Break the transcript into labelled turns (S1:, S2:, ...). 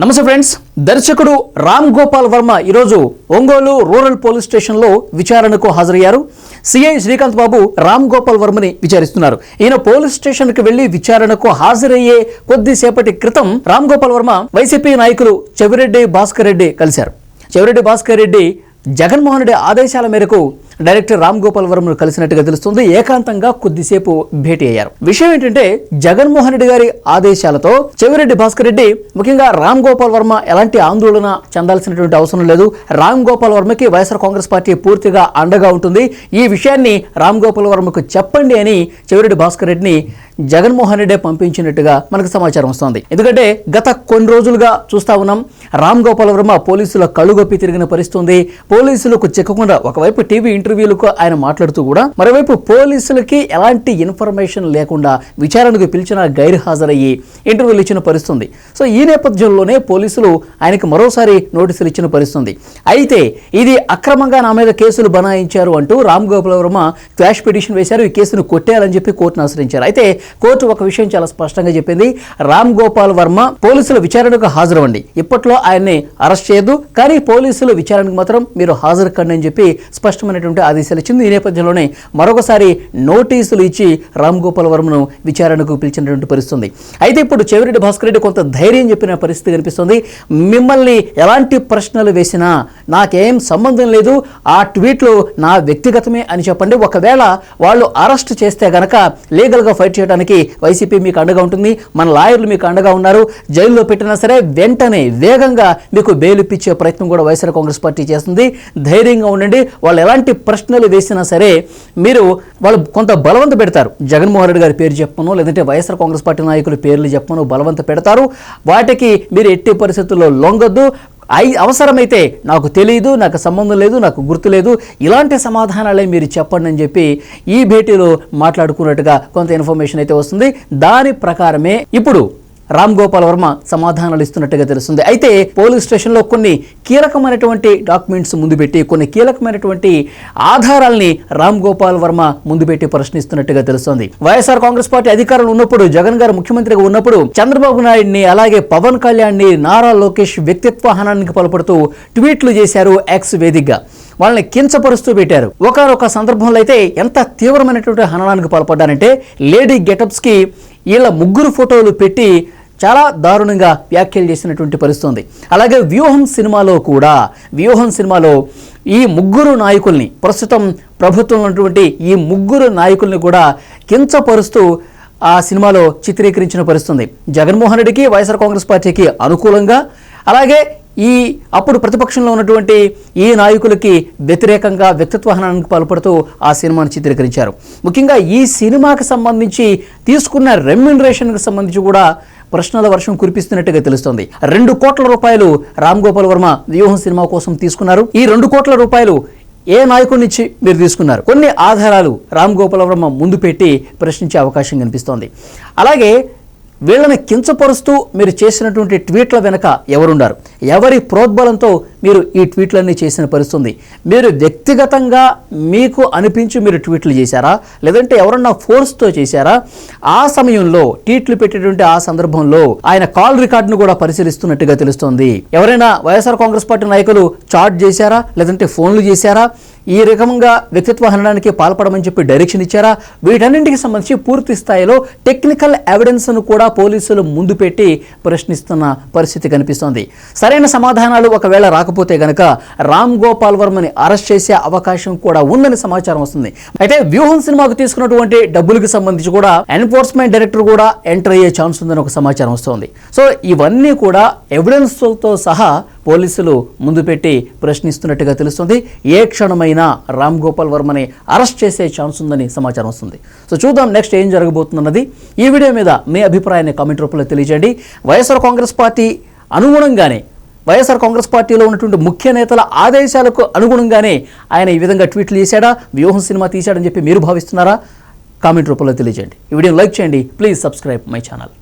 S1: నమస్తే ఫ్రెండ్స్ దర్శకుడు రామ్ గోపాల్ వర్మ ఈరోజు ఒంగోలు రూరల్ పోలీస్ స్టేషన్లో విచారణకు హాజరయ్యారు. సిఐ శ్రీకాంత్ బాబు రామ్ గోపాల్ వర్మని విచారిస్తున్నారు. ఈయన పోలీస్ స్టేషన్కి వెళ్ళి విచారణకు హాజరయ్యే కొద్దిసేపటి క్రితం రామ్ గోపాల్ వర్మ వైసీపీ నాయకులు చెవిరెడ్డి భాస్కర్ రెడ్డి కలిశారు. చెవిరెడ్డి భాస్కర్ రెడ్డి జగన్మోహన్ రెడ్డి ఆదేశాల మేరకు డైరెక్టర్ రామ్ గోపాల్ వర్మను కలిసినట్టుగా తెలుస్తుంది. ఏకాంతంగా కొద్దిసేపు భేటీ అయ్యారు. విషయం ఏంటంటే జగన్మోహన్ రెడ్డి గారి ఆదేశాలతో చెవిరెడ్డి భాస్కర్ రెడ్డి ముఖ్యంగా రామ్ గోపాల్ వర్మ ఎలాంటి ఆందోళన చెందాల్సినటువంటి అవసరం లేదు. రామ్ గోపాల్ వర్మకి వైఎస్ఆర్ కాంగ్రెస్ పార్టీ పూర్తిగా అండగా ఉంటుంది. ఈ విషయాన్ని రామ్ గోపాల్ వర్మకు చెప్పండి అని చెవిరెడ్డి భాస్కర్ రెడ్డిని జగన్మోహన్ రెడ్డి పంపించినట్టుగా మనకు సమాచారం వస్తుంది. ఎందుకంటే గత కొన్ని రోజులుగా చూస్తా ఉన్నాం. రామ్ గోపాల్ వర్మ పోలీసుల కళ్ళుగొప్పి తిరిగిన పరిస్థితుంది. పోలీసులకు చిక్కకుండా ఒకవైపు టీవీ ఇంటర్వ్యూలకు ఆయన మాట్లాడుతూ కూడా మరోవైపు పోలీసులకి ఎలాంటి ఇన్ఫర్మేషన్ లేకుండా విచారణకు పిలిచిన గైర్ హాజరయ్యి ఇంటర్వ్యూలు ఇచ్చిన పరిస్థితుంది. సో ఈ నేపథ్యంలోనే పోలీసులు ఆయనకు మరోసారి నోటీసులు ఇచ్చిన పరిస్థితుంది. అయితే ఇది అక్రమంగా నా మీద కేసులు బనాయించారు అంటూ రామ్ గోపాల్ వర్మ క్వాష్ పిటిషన్ వేశారు. ఈ కేసును కొట్టేయాలని చెప్పి కోర్టును ఆశ్రయించారు. అయితే కోర్టు ఒక విషయం చాలా స్పష్టంగా చెప్పింది. రామ్ గోపాల్ వర్మ పోలీసుల విచారణకు హాజరవ్వండి. ఇప్పట్లో ఆయన్ని అరెస్ట్ చేయదు కానీ పోలీసులు విచారణకు మాత్రం మీరు హాజరు కండి అని చెప్పి స్పష్టమైనటువంటి ఆదేశాలు ఇచ్చింది. ఈ నేపథ్యంలోనే మరొకసారి నోటీసులు ఇచ్చి రామ్ గోపాల్ వర్మను విచారణకు పిలిచినటువంటి పరిస్థితుంది. అయితే ఇప్పుడు చెవిరెడ్డి భాస్కర్ రెడ్డి కొంత ధైర్యం చెప్పిన పరిస్థితి కనిపిస్తుంది. మిమ్మల్ని ఎలాంటి ప్రశ్నలు వేసినా నాకేం సంబంధం లేదు. ఆ ట్వీట్లు నా వ్యక్తిగతమే అని చెప్పండి. ఒకవేళ వాళ్ళు అరెస్ట్ చేస్తే గనక లీగల్గా ఫైట్ చేయడానికి వైసీపీ మీకు అండగా ఉంటుంది. మన లాయర్లు మీకు అండగా ఉన్నారు. జైల్లో పెట్టినా సరే వెంటనే వేగంగా మీకు బెయిల్ ఇప్పించే ప్రయత్నం కూడా వైఎస్ఆర్ కాంగ్రెస్ పార్టీ చేస్తుంది. ధైర్యంగా ఉండండి. వాళ్ళు ఎలాంటి ప్రశ్నలు వేసినా సరే మీరు వాళ్ళు కొంత బలవంత పెడతారు. జగన్మోహన్ రెడ్డి గారి పేరు చెప్పను లేదంటే వైఎస్ఆర్ కాంగ్రెస్ పార్టీ నాయకుల పేర్లు చెప్పను బలవంత పెడతారు. వాటికి మీరు ఎట్టి పరిస్థితుల్లో లొంగద్దు. ఐ అవసరమైతే నాకు తెలియదు నాకు సంబంధం లేదు నాకు గుర్తు లేదు. ఇలాంటి సమాధానాలే మీరు చెప్పండి అని చెప్పి ఈ భేటీలో మాట్లాడుకున్నట్టుగా కొంత ఇన్ఫర్మేషన్ అయితే వస్తుంది. దాని ప్రకారమే ఇప్పుడు రామ్ గోపాల్ వర్మ సమాధానాలు ఇస్తున్నట్టుగా తెలుస్తుంది. అయితే పోలీస్ స్టేషన్లో కొన్ని కీలకమైనటువంటి డాక్యుమెంట్స్ ముందు పెట్టి కొన్ని కీలకమైనటువంటి ఆధారాల్ని రామ్ గోపాల్ వర్మ ముందు పెట్టి ప్రశ్నిస్తున్నట్టుగా తెలుస్తుంది. వైఎస్ఆర్ కాంగ్రెస్ పార్టీ అధికారంలో ఉన్నప్పుడు జగన్ గారు ముఖ్యమంత్రిగా ఉన్నప్పుడు చంద్రబాబు నాయుడిని అలాగే పవన్ కళ్యాణ్ని నారా లోకేష్ వ్యక్తిత్వ హనానికి పలుపడుతూ ట్వీట్లు చేశారు ఎక్స్ వేదికగా. వాళ్ళని కించపరుస్తూ పెట్టారు. ఒకనొక సందర్భంలో అయితే ఎంత తీవ్రమైనటువంటి హననానికి పాల్పడ్డారంటే లేడీ గెటప్స్కి వీళ్ళ ముగ్గురు ఫోటోలు పెట్టి చాలా దారుణంగా వ్యాఖ్యలు చేసినటువంటి పరిస్థితుంది. అలాగే వ్యూహం సినిమాలో కూడా వ్యూహం సినిమాలో ఈ ముగ్గురు నాయకుల్ని ప్రస్తుతం ప్రభుత్వం ఉన్నటువంటి ఈ ముగ్గురు నాయకుల్ని కూడా కించపరుస్తూ ఆ సినిమాలో చిత్రీకరించిన పరిస్థితుంది. జగన్మోహన్ రెడ్డికి వైఎస్ఆర్ కాంగ్రెస్ పార్టీకి అనుకూలంగా అలాగే ఈ అప్పుడు ప్రతిపక్షంలో ఉన్నటువంటి ఈ నాయకులకి వ్యతిరేకంగా వ్యక్తిత్వ హనానికి పాల్పడుతూ ఆ సినిమాను చిత్రీకరించారు. ముఖ్యంగా ఈ సినిమాకి సంబంధించి తీసుకున్న రెమ్యునరేషన్కి సంబంధించి కూడా ప్రశ్నల వర్షం కురిపిస్తున్నట్టుగా తెలుస్తోంది. రెండు కోట్ల రూపాయలు రామ్ గోపాల్ వర్మ వ్యూహం సినిమా కోసం తీసుకున్నారు. ఈ రెండు కోట్ల రూపాయలు ఏ నాయకుడి నుంచి మీరు తీసుకున్నారు? కొన్ని ఆధారాలు రామ్ గోపాల వర్మ ముందు పెట్టి ప్రశ్నించే అవకాశం కనిపిస్తోంది. అలాగే వీళ్ళని కించపరుస్తూ మీరు చేసినటువంటి ట్వీట్ల వెనుక ఎవరున్నారు ఎవరి ప్రోద్బలంతో మీరు ఈ ట్వీట్లన్నీ చేసిన పరిస్థితుంది? మీరు వ్యక్తిగతంగా మీకు అనిపించి మీరు ట్వీట్లు చేశారా? లేదంటే ఎవరన్నా ఫోర్స్తో చేశారా? ఆ సమయంలో ట్వీట్లు పెట్టేటువంటి ఆ సందర్భంలో ఆయన కాల్ రికార్డును కూడా పరిశీలిస్తున్నట్టుగా తెలుస్తోంది. ఎవరైనా వైఎస్ఆర్ కాంగ్రెస్ పార్టీ నాయకులు చాట్ చేశారా? లేదంటే ఫోన్లు చేశారా? ఈ రకంగా వ్యక్తిత్వ హననానికి పాల్పడమని చెప్పి డైరెక్షన్ ఇచ్చారా? వీటన్నింటికి సంబంధించి పూర్తి స్థాయిలో టెక్నికల్ ఎవిడెన్స్ను కూడా పోలీసులు ముందు పెట్టి ప్రశ్నిస్తున్న పరిస్థితి కనిపిస్తోంది. సరైన సమాధానాలు ఒకవేళ రాకపోతే గనక రామ్ గోపాల్ వర్మని అరెస్ట్ చేసే అవకాశం కూడా ఉందని సమాచారం వస్తుంది. అయితే వ్యూహం సినిమాకు తీసుకున్నటువంటి డబ్బులకు సంబంధించి కూడా ఎన్ఫోర్స్మెంట్ డైరెక్టర్ కూడా ఎంటర్ అయ్యే ఛాన్స్ ఉందని ఒక సమాచారం వస్తుంది. సో ఇవన్నీ కూడా ఎవిడెన్స్తో సహా పోలీసులు ముందు పెట్టి ప్రశ్నిస్తున్నట్టుగా తెలుస్తుంది. ఏ క్షణమైనా రామ్ గోపాల్ వర్మని అరెస్ట్ చేసే ఛాన్స్ ఉందని సమాచారం వస్తుంది. సో చూద్దాం నెక్స్ట్ ఏం జరగబోతున్నది. ఈ వీడియో మీద మీ అభిప్రాయాన్ని కామెంట్ రూపంలో తెలియజేయండి. వైఎస్ఆర్ కాంగ్రెస్ పార్టీ అనుగుణంగానే వైఎస్ఆర్ కాంగ్రెస్ పార్టీలో ఉన్నటువంటి ముఖ్య నేతల ఆదేశాలకు అనుగుణంగానే ఆయన ఈ విధంగా ట్వీట్లు చేశాడా వ్యూహం సినిమా తీశాడని చెప్పి మీరు భావిస్తున్నారా? కామెంట్ రూపంలో తెలియజేయండి. ఈ వీడియోని లైక్ చేయండి. Please subscribe my channel.